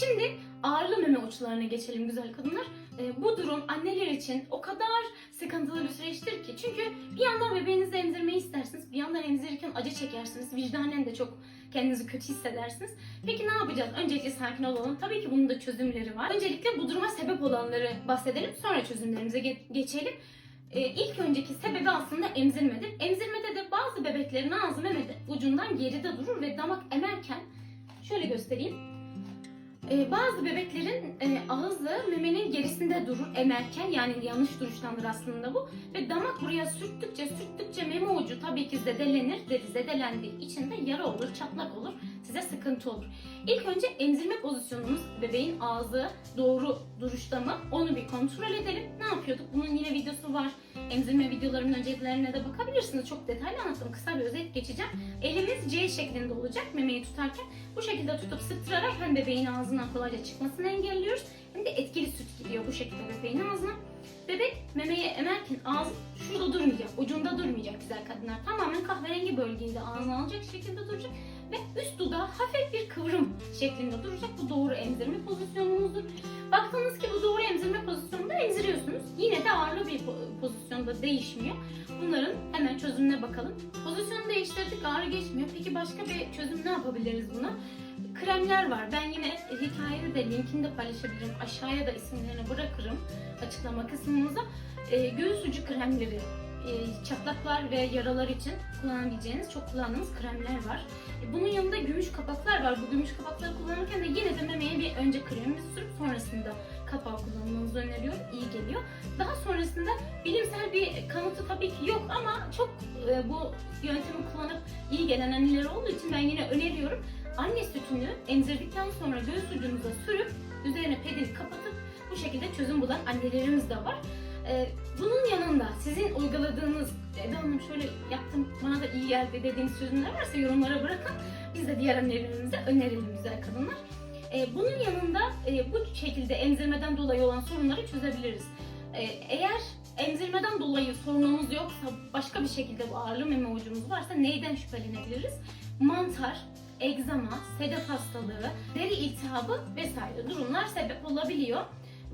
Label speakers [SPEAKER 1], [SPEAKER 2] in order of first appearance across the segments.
[SPEAKER 1] şimdi ağırlı meme uçlarına geçelim güzel kadınlar. Ee, bu durum anneler için o kadar sıkıntılı bir süreçtir ki. Çünkü bir yandan bebeğinizi emzirmeyi istersiniz, bir yandan emzirirken acı çekersiniz. Vicdanen de çok kendinizi kötü hissedersiniz. Peki ne yapacağız? Öncelikle sakin olalım. Tabii ki bunun da çözümleri var. Öncelikle bu duruma sebep olanları bahsedelim. Sonra çözümlerimize ge- geçelim. Ee, ilk önceki sebebi aslında emzirmedir. Emzirmede de bazı bebeklerin ağzı meme ucundan geride durur ve damak emerken şöyle göstereyim. Ee, bazı bebeklerin e, ağzı memenin gerisinde durur emerken yani yanlış duruştandır aslında bu. Ve damak buraya sürttükçe sürttükçe meme ucu tabii ki zedelenir ve zedelendiği için de yara olur, çatlak olur, size sıkıntı olur. İlk önce emzirme pozisyonumuz bebeğin ağzı doğru duruşta mı onu bir kontrol edelim. Ne yapıyorduk? Bunun yine videosu var. Emzirme videolarımın önceliklerine de bakabilirsiniz. Çok detaylı anlattım. Kısa bir özet geçeceğim. Elimiz C şeklinde olacak memeyi tutarken. Bu şekilde tutup sıktırarak hem bebeğin ağzından kolayca çıkmasını engelliyoruz hem de etkili süt gidiyor bu şekilde bebeğin ağzına. Bebek memeye emerken ağzı şurada durmayacak, ucunda durmayacak güzel kadınlar. Tamamen kahverengi bölgeyi de ağzına alacak şekilde duracak ve üst dudağı hafif bir kıvrım şeklinde duracak. Bu doğru emzirme pozisyonumuzdur. Baktınız ki bu doğru emzirme pozisyonunda emziriyorsunuz. Yine de ağırlı bir po- pozisyonda değişmiyor. Bunların hemen çözümüne bakalım. Pozisyonu değiştirdik ağrı geçmiyor. Peki başka bir çözüm ne yapabiliriz buna? Kremler var. Ben yine hikayede de linkini de paylaşabilirim. Aşağıya da isimlerini bırakırım açıklama kısmımıza. Ee, göğüs ucu kremleri, e, çatlaklar ve yaralar için kullanabileceğiniz çok kullandığımız kremler var. E, Bunun yanında gümüş kapaklar var. Bu gümüş kapakları kullanırken de yine de memeye bir önce kremimizi sürüp sonrasında kapağı kullanmanızı öneriyorum. İyi geliyor. Daha sonrasında bilimsel bir kanıtı tabii ki yok ama çok e, bu yöntemi kullanıp iyi gelen anneler olduğu için ben yine öneriyorum. Anne sütünü emzirdikten sonra göğüs ucunuza sürüp üzerine pedini kapatıp bu şekilde çözüm bulan annelerimiz de var. Ee, bunun yanında sizin uyguladığınız, Eda şöyle yaptım bana da iyi geldi dediğiniz çözümler varsa yorumlara bırakın. Biz de diğer annelerimize önerelim güzel kadınlar. Ee, bunun yanında e, bu şekilde emzirmeden dolayı olan sorunları çözebiliriz. Ee, eğer emzirmeden dolayı sorunumuz yoksa, başka bir şekilde bu ağırlı meme ucumuz varsa neyden şüphelenebiliriz? Mantar, egzama, sedef hastalığı, deri iltihabı vesaire durumlar sebep olabiliyor.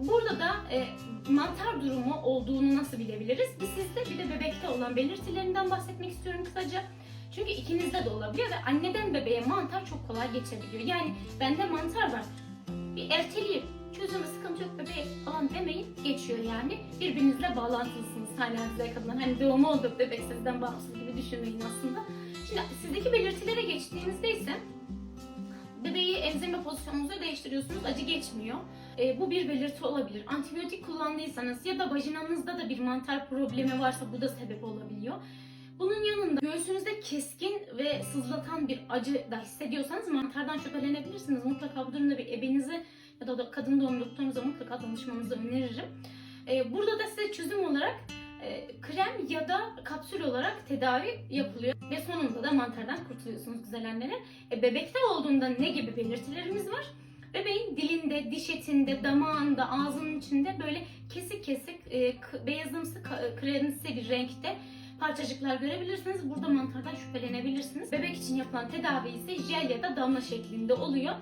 [SPEAKER 1] Burada da e, mantar durumu olduğunu nasıl bilebiliriz? Bir sizde bir de bebekte olan belirtilerinden bahsetmek istiyorum kısaca. Çünkü ikinizde de olabiliyor ve anneden bebeğe mantar çok kolay geçebiliyor. Yani bende mantar var. Bir erteleyip çözümü sıkıntı yok bebeğe falan demeyin geçiyor yani. Birbirinizle bağlantılısınız güzel kadınlar. Hani doğumu oldu bebek sizden bağımsız gibi düşünmeyin aslında. Şimdi sizdeki belirtilere geçtiğimizde ise bebeği emzirme pozisyonunuzu değiştiriyorsunuz. Acı geçmiyor. E, bu bir belirti olabilir. Antibiyotik kullandıysanız ya da vajinanızda da bir mantar problemi varsa bu da sebep olabiliyor. Bunun yanında göğsünüzde keskin ve sızlatan bir acı da hissediyorsanız mantardan şüphelenebilirsiniz. Mutlaka bu durumda bir ebenizi ya da kadın doğum doktorunuza mutlaka danışmanızı öneririm. E, burada da size çözüm olarak e, krem ya da kapsül olarak tedavi yapılıyor ve sonunda da mantardan kurtuluyorsunuz güzel anneler. E, bebekte olduğunda ne gibi belirtilerimiz var? Bebeğin dilinde, diş etinde, damağında, ağzının içinde böyle kesik kesik e, beyazımsı, kremsi bir renkte parçacıklar görebilirsiniz. Burada mantardan şüphelenebilirsiniz. Bebek için yapılan tedavi ise jel ya da damla şeklinde oluyor.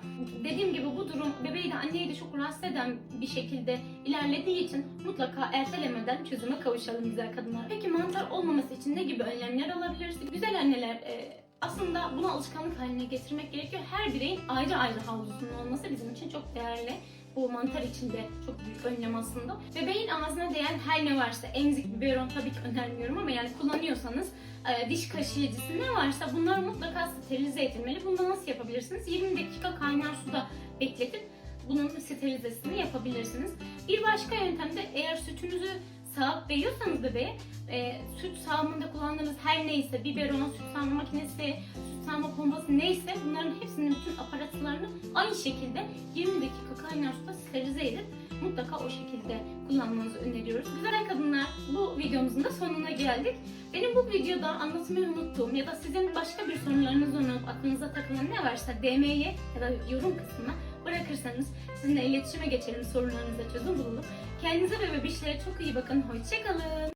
[SPEAKER 1] Dediğim gibi bu durum bebeği de anneyi de çok rahatsız eden bir şekilde ilerlediği için mutlaka ertelemeden çözüme kavuşalım güzel kadınlar. Peki mantar olmaması için ne gibi önlemler alabiliriz? Güzel anneler e, aslında buna alışkanlık haline getirmek gerekiyor. Her bireyin ayrı ayrı havlusunun olması bizim için çok değerli. Bu mantar için de çok büyük önlem aslında. Bebeğin ağzına değen her ne varsa emzik, biberon tabii ki önermiyorum ama yani kullanıyorsanız e, diş kaşıyıcısı ne varsa bunları mutlaka sterilize edilmeli. Bunu nasıl yapabilirsiniz? 20 dakika kaynar suda bekletip bunun sterilizesini yapabilirsiniz. Bir başka yöntem de eğer sütünüzü sağıp veriyorsanız bebeğe e, süt sağımında kullandığınız her neyse biberon, süt sağma makinesi, süt sağma pompası neyse bunların hepsinin bütün aparatlarını aynı şekilde 20 dakika kaynar suda sterilize edip mutlaka o şekilde kullanmanızı öneriyoruz. Güzel kadınlar bu videomuzun da sonuna geldik. Benim bu videoda anlatmayı unuttuğum ya da sizin başka bir sorularınız olup aklınıza takılan ne varsa DM'ye ya da yorum kısmına bırakırsanız sizinle iletişime geçelim sorularınıza çözüm bulalım. Kendinize ve bebişlere çok iyi bakın. Hoşçakalın.